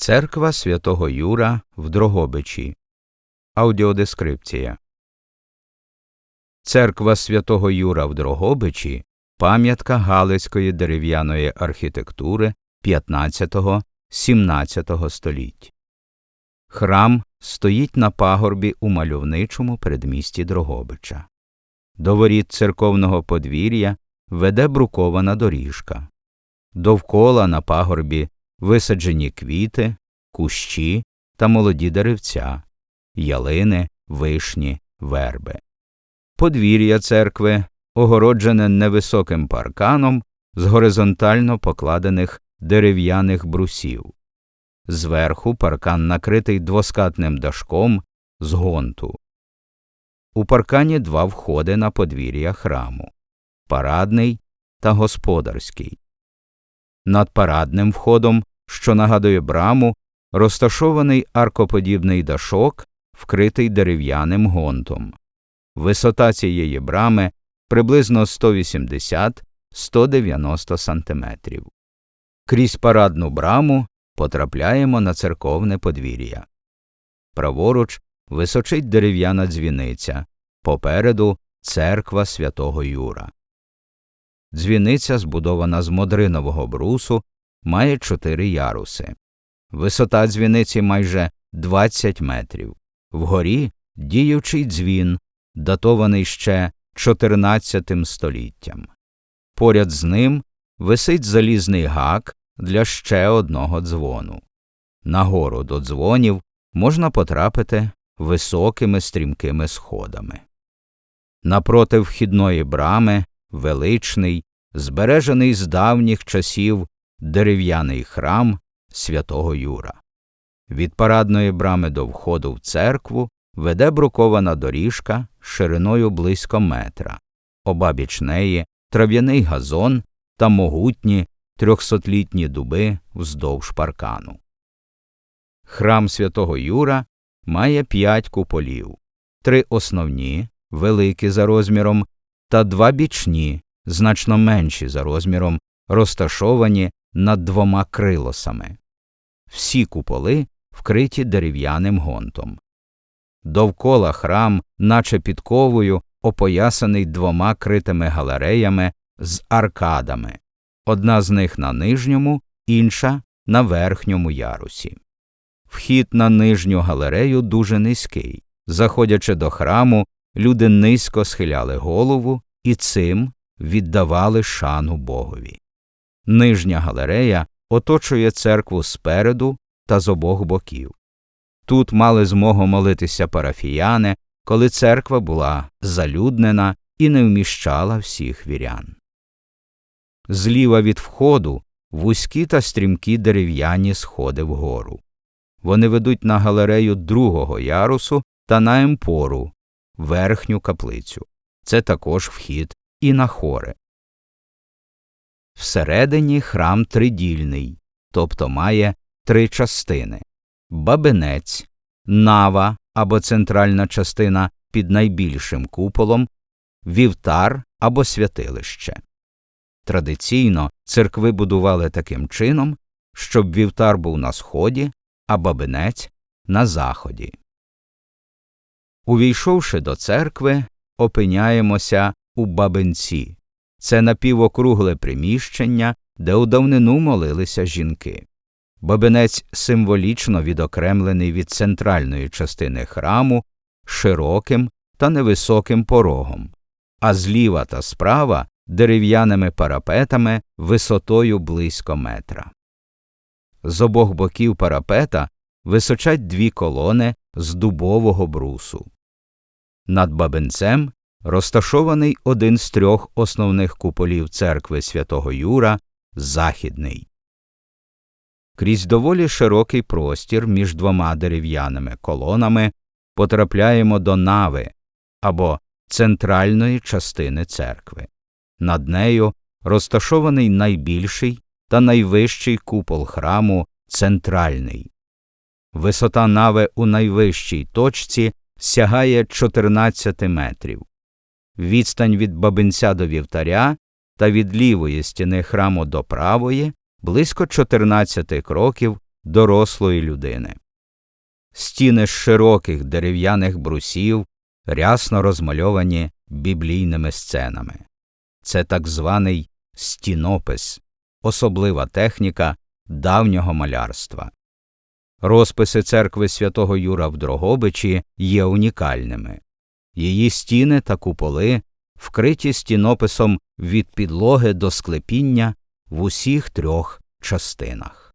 Церква святого Юра в Дрогобичі. Аудіодескрипція. Церква святого Юра в Дрогобичі пам'ятка Галицької дерев'яної архітектури 15-17 століть. Храм стоїть на пагорбі у мальовничому передмісті Дрогобича. До воріт церковного подвір'я веде брукована доріжка. Довкола на пагорбі висаджені квіти, кущі та молоді деревця, ялини, вишні, верби. Подвір'я церкви огороджене невисоким парканом з горизонтально покладених дерев'яних брусів. Зверху паркан накритий двоскатним дашком з гонту. У паркані два входи на подвір'я храму парадний та господарський. Над парадним входом, що нагадує браму, розташований аркоподібний дашок, вкритий дерев'яним гонтом. Висота цієї брами приблизно 180-190 сантиметрів. Крізь парадну браму потрапляємо на церковне подвір'я. Праворуч височить дерев'яна дзвіниця, попереду церква святого Юра. Дзвіниця, збудована з модринового брусу, має чотири яруси. Висота дзвіниці майже 20 метрів. Вгорі діючий дзвін, датований ще 14 століттям. Поряд з ним висить залізний гак для ще одного дзвону. Нагору до дзвонів можна потрапити високими стрімкими сходами. Напроти вхідної брами величний, збережений з давніх часів дерев'яний храм святого Юра. Від парадної брами до входу в церкву веде брукована доріжка шириною близько метра, обабіч неї трав'яний газон та могутні трьохсотлітні дуби вздовж паркану. Храм святого Юра має п'ять куполів, три основні, великі за розміром, та два бічні, значно менші за розміром, розташовані над двома крилосами. Всі куполи вкриті дерев'яним гонтом. Довкола храм, наче підковою, опоясаний двома критими галереями з аркадами, одна з них на нижньому, інша на верхньому ярусі. Вхід на нижню галерею дуже низький. Заходячи до храму, люди низько схиляли голову і цим віддавали шану Богові. Нижня галерея оточує церкву спереду та з обох боків. Тут мали змогу молитися парафіяни, коли церква була залюднена і не вміщала всіх вірян. Зліва від входу вузькі та стрімкі дерев'яні сходи вгору. Вони ведуть на галерею другого ярусу та на емпору, верхню каплицю. Це також вхід і на хори. Всередині храм тридільний, тобто має три частини бабинець, нава або центральна частина під найбільшим куполом, вівтар або святилище. Традиційно церкви будували таким чином, щоб вівтар був на сході, а бабинець на заході. Увійшовши до церкви, опиняємося у бабинці це напівокругле приміщення, де у давнину молилися жінки. Бабинець символічно відокремлений від центральної частини храму широким та невисоким порогом, а зліва та справа дерев'яними парапетами висотою близько метра. З обох боків парапета височать дві колони з дубового брусу. Над бабинцем розташований один з трьох основних куполів церкви святого Юра західний. Крізь доволі широкий простір між двома дерев'яними колонами потрапляємо до нави або центральної частини церкви. Над нею розташований найбільший та найвищий купол храму центральний. Висота нави у найвищій точці сягає 14 метрів. Відстань від бабинця до вівтаря та від лівої стіни храму до правої близько 14 кроків дорослої людини. Стіни з широких дерев'яних брусів рясно розмальовані біблійними сценами. Це так званий стінопис, особлива техніка давнього малярства. Розписи церкви святого Юра в Дрогобичі є унікальними. Її стіни та куполи вкриті стінописом від підлоги до склепіння в усіх трьох частинах.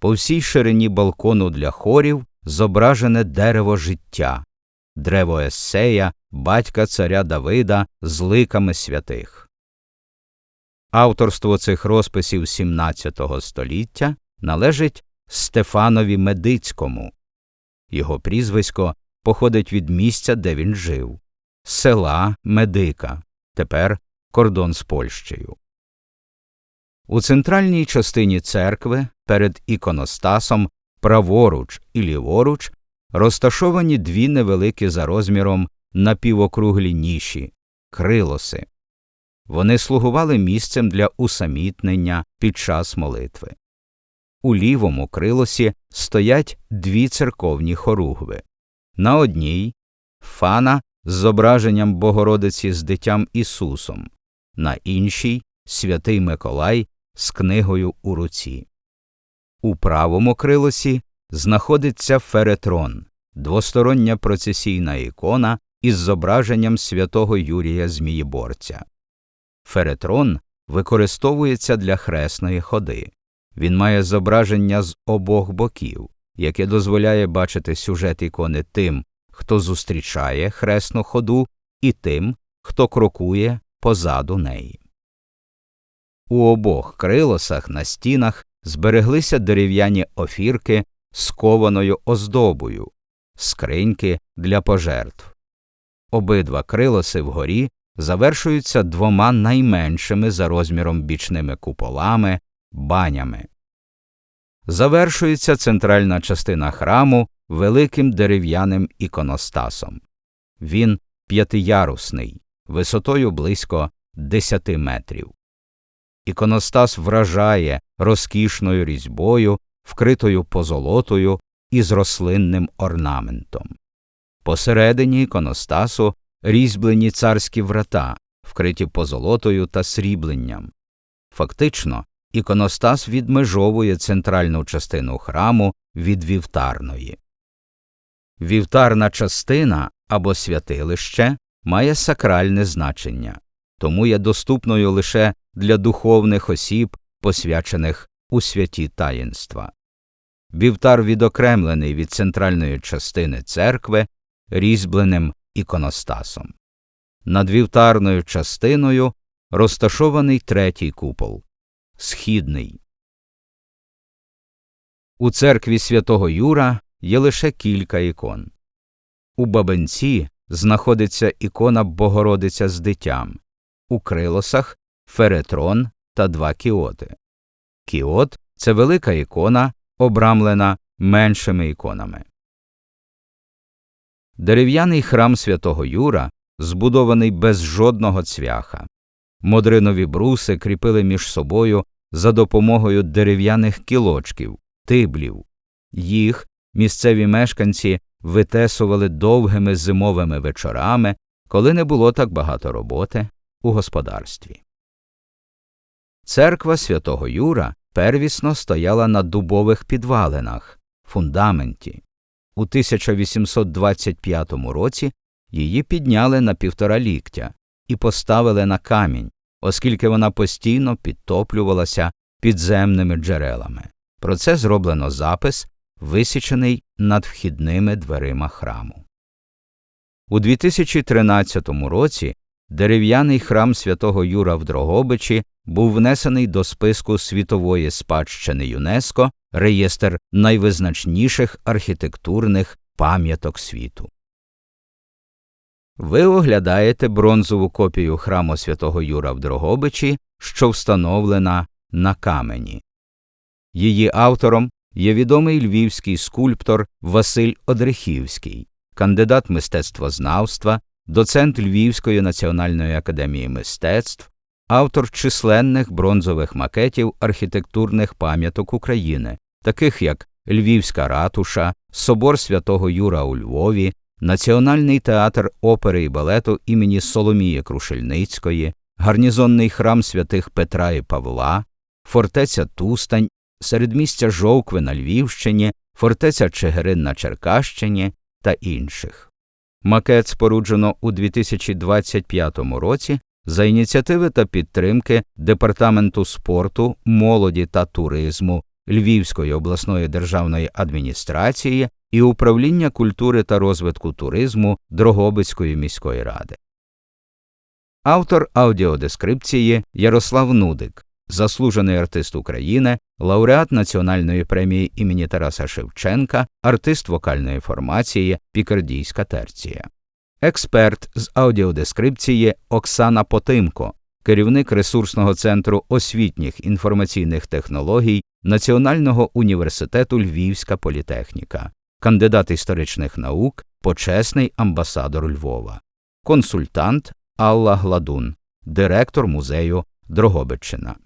По всій ширині балкону для хорів зображене дерево життя, древо Ессея, батька царя Давида з ликами святих. Авторство цих розписів XVII століття належить Стефанові Медицькому. Його прізвисько походить від місця, де він жив села Медика, тепер кордон з Польщею. У центральній частині церкви перед іконостасом праворуч і ліворуч розташовані дві невеликі за розміром напівокруглі ніші крилоси. Вони слугували місцем для усамітнення під час молитви. У лівому крилосі стоять дві церковні хоругви. На одній фана з зображенням Богородиці з дитям Ісусом, на іншій святий Миколай з книгою у руці. У правому крилосі знаходиться феретрон, двостороння процесійна ікона із зображенням святого Юрія Змієборця. Феретрон використовується для хресної ходи. Він має зображення з обох боків, яке дозволяє бачити сюжет ікони тим, хто зустрічає хресну ходу, і тим, хто крокує позаду неї. У обох крилосах на стінах збереглися дерев'яні офірки з кованою оздобою, скриньки для пожертв. Обидва крилоси вгорі завершуються двома найменшими за розміром бічними куполами, банями. Завершується центральна частина храму великим дерев'яним іконостасом. Він п'ятиярусний, висотою близько 10 метрів. Іконостас вражає розкішною різьбою, вкритою позолотою і з рослинним орнаментом. Посередині іконостасу різьблені царські врата, вкриті позолотою та срібленням. Фактично, іконостас відмежовує центральну частину храму від вівтарної. Вівтарна частина або святилище має сакральне значення, тому є доступною лише для духовних осіб, посвячених у святі таїнства. Вівтар відокремлений від центральної частини церкви різьбленим іконостасом. Над вівтарною частиною розташований третій купол східний. У церкві святого Юра є лише кілька ікон. У бабенці знаходиться ікона Богородиця з дитям, у крилосах феретрон та два кіоти. Кіот це велика ікона, обрамлена меншими іконами. Дерев'яний храм святого Юра збудований без жодного цвяха. Модринові бруси кріпили між собою за допомогою дерев'яних кілочків, тиблів. Їх місцеві мешканці витесували довгими зимовими вечорами, коли не було так багато роботи у господарстві. Церква святого Юра первісно стояла на дубових підвалинах, фундаменті. У 1825 році її підняли на півтора ліктя і поставили на камінь, оскільки вона постійно підтоплювалася підземними джерелами. Про це зроблено запис, висічений над вхідними дверима храму. У 2013 році дерев'яний храм святого Юра в Дрогобичі був внесений до списку світової спадщини ЮНЕСКО реєстр найвизначніших архітектурних пам'яток світу. Ви оглядаєте бронзову копію храму святого Юра в Дрогобичі, що встановлена на камені. Її автором є відомий львівський скульптор Василь Одрехівський, кандидат мистецтвознавства, доцент Львівської національної академії мистецтв, автор численних бронзових макетів архітектурних пам'яток України, таких як Львівська ратуша, Собор святого Юра у Львові, Національний театр опери і балету імені Соломії Крушельницької, гарнізонний храм святих Петра і Павла, фортеця Тустань, середмістя Жовкви на Львівщині, фортеця Чигирин на Черкащині та інших. Макет споруджено у 2025 році за ініціативи та підтримки Департаменту спорту, молоді та туризму Львівської обласної державної адміністрації і Управління культури та розвитку туризму Дрогобицької міської ради. Автор аудіодескрипції Ярослав Нудик, заслужений артист України, лауреат Національної премії імені Тараса Шевченка, артист вокальної формації Пікардійська терція. Експерт з аудіодескрипції Оксана Потимко, керівник ресурсного центру освітніх інформаційних технологій Національного університету Львівська політехніка, кандидат історичних наук, почесний амбасадор Львова, консультант Алла Гладун, директор музею Дрогобиччина.